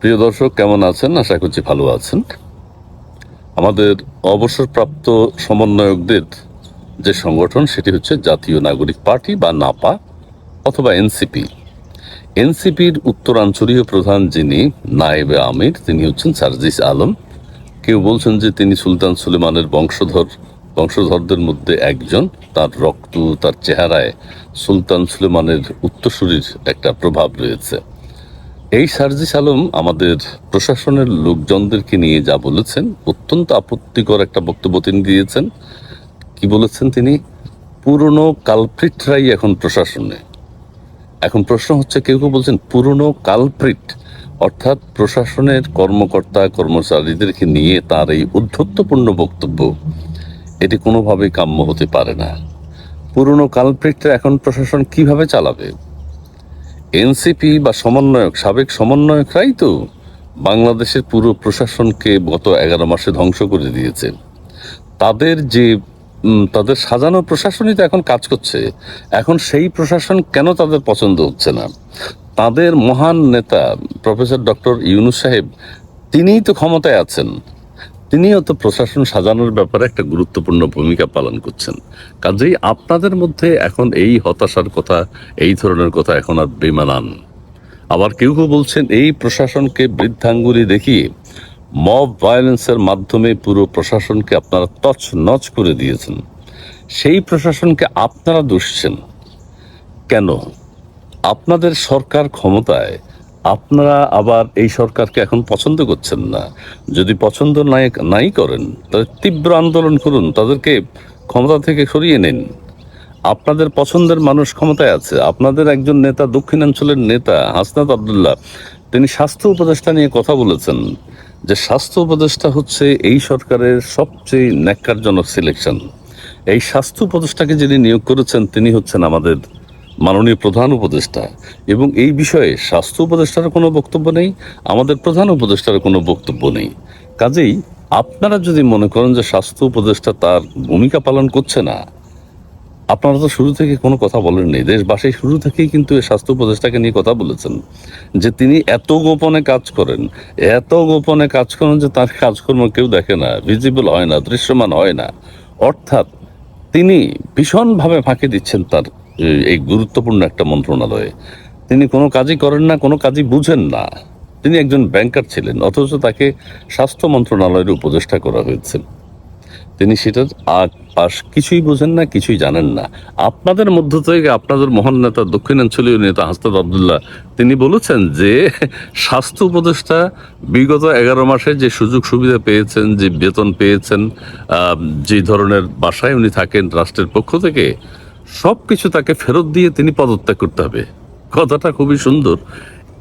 প্রিয় দর্শক, কেমন আছেন? আশা করছি ভালো আছেন। আমাদের অবসরপ্রাপ্ত সমন্বয়কদের যে সংগঠন, সেটি হচ্ছে জাতীয় নাগরিক পার্টি বা নাপা অথবা এনসিপি। এনসিপির উত্তরাঞ্চলীয় প্রধান যিনি, নায়েবে আমির, তিনি হচ্ছেন সার্জিস আলম। কেউ বলছেন যে তিনি সুলতান সুলেমানের বংশধর, বংশধরদের মধ্যে একজন। তার রক্ত, তার চেহারায় সুলতান সুলেমানের উত্তরসূরির একটা প্রভাব রয়েছে। এই সার্জিস আলম আমাদের প্রশাসনের লোকজনদেরকে নিয়ে যা বলেছেন, অত্যন্ত আপত্তিকর একটা বক্তব্য তিনি দিয়েছেন। কি বলেছেন তিনি? পুরনো কালপ্রিটরাই এখন প্রশাসনে। এখন প্রশ্ন হচ্ছে, কেউ কেউ বলছেন পুরনো কালপ্রিট, অর্থাৎ প্রশাসনের কর্মকর্তা, কর্মচারীদেরকে নিয়ে তার এই উদ্ধত্তপূর্ণ বক্তব্য, এটি কোনোভাবেই কাম্য হতে পারে না। পুরনো কালপ্রিটরা এখন প্রশাসন কীভাবে চালাবে? এনসিপি বা সমন্বয়ক, সাবেক সমন্বয়করাই তো বাংলাদেশের পুরো প্রশাসনকে গত এগারো মাসে ধ্বংস করে দিয়েছে। তাদের যে তাদের সাজানো প্রশাসনই তো এখন কাজ করছে। এখন সেই প্রশাসন কেন তাদের পছন্দ হচ্ছে না? তাদের মহান নেতা প্রফেসর ডক্টর ইউনুস সাহেব, তিনিই তো ক্ষমতায় আছেন। তিনিও তো প্রশাসন সাজানোর ব্যাপারে একটা গুরুত্বপূর্ণ ভূমিকা পালন করছেন। কাজেই আপনাদের মধ্যে এখন এই হতাশার কথা, এই ধরনের কথা এখন আর বেমানান। আবার কেউ কেউ বলছেন, এই প্রশাসনকে বৃদ্ধাঙ্গুলি দেখিয়ে মব ভায়োলেন্সের মাধ্যমে পুরো প্রশাসনকে আপনারা তছ নচ করে দিয়েছেন। সেই প্রশাসনকে আপনারা দুষছেন। কেন? আপনাদের সরকার ক্ষমতায় আপনারা আবার এই সরকারকে এখন পছন্দ করছেন না। যদি পছন্দ নাই নাই করেন, তাহলে তীব্র আন্দোলন করুন, তাদেরকে ক্ষমতা থেকে সরিয়ে নিন। আপনাদের পছন্দের মানুষ ক্ষমতায় আছে। আপনাদের একজন নেতা, দক্ষিণাঞ্চলের নেতা, হাসনাত আবদুল্লাহ, তিনি স্বাস্থ্য উপদেষ্টা নিয়ে কথা বলেছেন যে স্বাস্থ্য উপদেষ্টা হচ্ছে এই সরকারের সবচেয়ে ন্যাক্কারজনক সিলেকশন এই স্বাস্থ্য উপদেষ্টাকে যিনি নিয়োগ করেছেন, তিনি হচ্ছেন আমাদের মাননীয় প্রধান উপদেষ্টা। এবং এই বিষয়ে স্বাস্থ্য উপদেষ্টার কোনো বক্তব্য নেই, আমাদের প্রধান উপদেষ্টার কোনো বক্তব্য নেই। কাজেই আপনারা যদি মনে করেন যে স্বাস্থ্য উপদেষ্টা তার ভূমিকা পালন করছে না, আপনারা তো শুরু থেকে কোনো কথা বলেননি দেশবাসী শুরু থেকেই কিন্তু এই স্বাস্থ্য উপদেষ্টাকে নিয়ে কথা বলেছেন যে তিনি এত গোপনে কাজ করেন, এত গোপনে কাজ করেন যে তার কাজকর্ম কেউ দেখে না ভিজিবল হয় না, দৃশ্যমান হয় না। অর্থাৎ তিনি ভীষণভাবে ফাঁকি দিচ্ছেন তার এই গুরুত্বপূর্ণ একটা মন্ত্রণালয়ে। তিনি কোনো কাজই করেন না, কোনো কাজই বুঝেন না। তিনি একজন ব্যাংকার ছিলেন, অথচ তাকে স্বাস্থ্য মন্ত্রণালয়ের উপদেষ্টা করা হয়েছে। তিনি সেটার আগ পাশ কিছুই বোঝেন না, কিছুই জানেন না। আপনাদের মধ্য থেকে আপনাদের মহান নেতা, দক্ষিণাঞ্চলীয় নেতা হাসনাত আবদুল্লাহ, তিনি বলেছেন যে, স্বাস্থ্য উপদেষ্টা বিগত এগারো মাসে যে সুযোগ সুবিধা পেয়েছেন, যে বেতন পেয়েছেন যে ধরনের বাসায় উনি থাকেন রাষ্ট্রের পক্ষ থেকে সব কিছু তাকে ফেরত দিয়ে তিনি পদত্যাগ করতে হবে। কথাটা খুবই সুন্দর।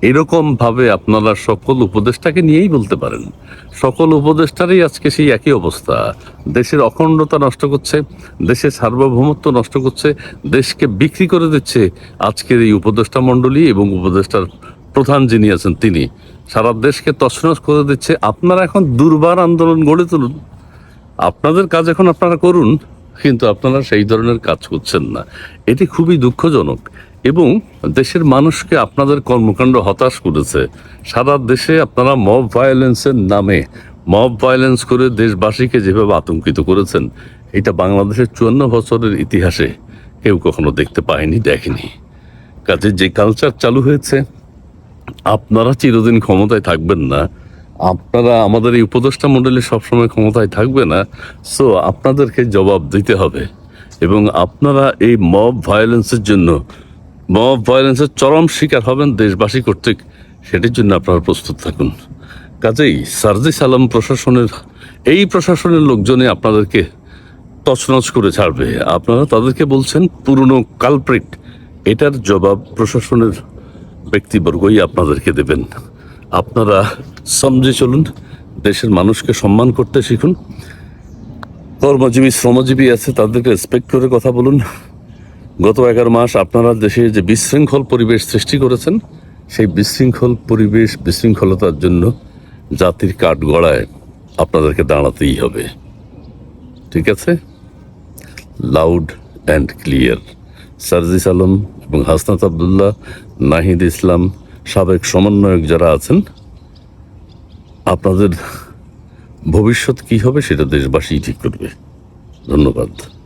এরকম ভাবে আপনারা সকল উপদেষ্টাকে নিয়েই বলতে পারেন। সকল উপদেষ্টারই আজকে সেই একই অবস্থা। দেশের অখণ্ডতা নষ্ট করছে, দেশের সার্বভৌমত্ব নষ্ট করছে, দেশকে বিক্রি করে দিচ্ছে আজকের এই উপদেষ্টা মণ্ডলী এবং উপদেষ্টার প্রধান যিনি আছেন তিনি। সারা দেশকে তছনছ করে দিচ্ছে। আপনারা এখন দুর্বার আন্দোলন গড়ে তুলুন। আপনাদের কাজ এখন আপনারা করুন। কিন্তু আপনারা সেই ধরনের কাজ করছেন না। এটি খুবই দুঃখজনক এবং দেশের মানুষকে আপনাদের কর্মকাণ্ড হতাশ করেছে। সারা দেশে আপনারা মব ভায়োলেন্সের নামে মব ভায়োলেন্স করে দেশবাসীকে যেভাবে আতঙ্কিত করেছেন, এটা বাংলাদেশের চুয়ান্ন বছরের ইতিহাসে কেউ কখনো দেখতে পায়নি, দেখেনি। কাজে যে কালচার চালু হয়েছে, আপনারা চিরদিন ক্ষমতায় থাকবেন না। আপনারা আমাদের এই উপদেষ্টা মণ্ডলী সবসময় ক্ষমতায় থাকবে না সো আপনাদেরকে জবাব দিতে হবে। এবং আপনারা এই মব ভায়োলেন্সের জন্য মব ভায়োলেন্সের চরম শিকার হবেন দেশবাসী কর্তৃক, সেটির জন্য আপনারা প্রস্তুত থাকুন। কাজেই সার্জিস আলম প্রশাসনের, এই প্রশাসনের লোকজনে আপনাদেরকে তছনছ করে ছাড়বে। আপনারা তাদেরকে বলছেন, পুরনো কালপ্রিট এটার জবাব প্রশাসনের ব্যক্তিবর্গই আপনাদেরকে দেবেন। আপনারা সমঝে চলুন, দেশের মানুষকে সম্মান করতে শিখুন। কর্মজীবী, শ্রমজীবী আছে, তাদেরকে রেসপেক্ট করে কথা বলুন। গত এগারো মাস আপনারা দেশে যে বিশৃঙ্খল পরিবেশ সৃষ্টি করেছেন, সেই বিশৃঙ্খল পরিবেশ বিশৃঙ্খলতার জন্য জাতির কাঠ গড়ায় আপনাদেরকে দাঁড়াতেই হবে। ঠিক আছে? Loud and clear Sarjis Alam এবং হাসনাত আবদুল্লাহ, নাহিদ ইসলাম সাবেক সমন্বয়ক যারা আছেন আপনাদের ভবিষ্যৎ কি হবে সেটা দেশবাসী ঠিক করবে। ধন্যবাদ।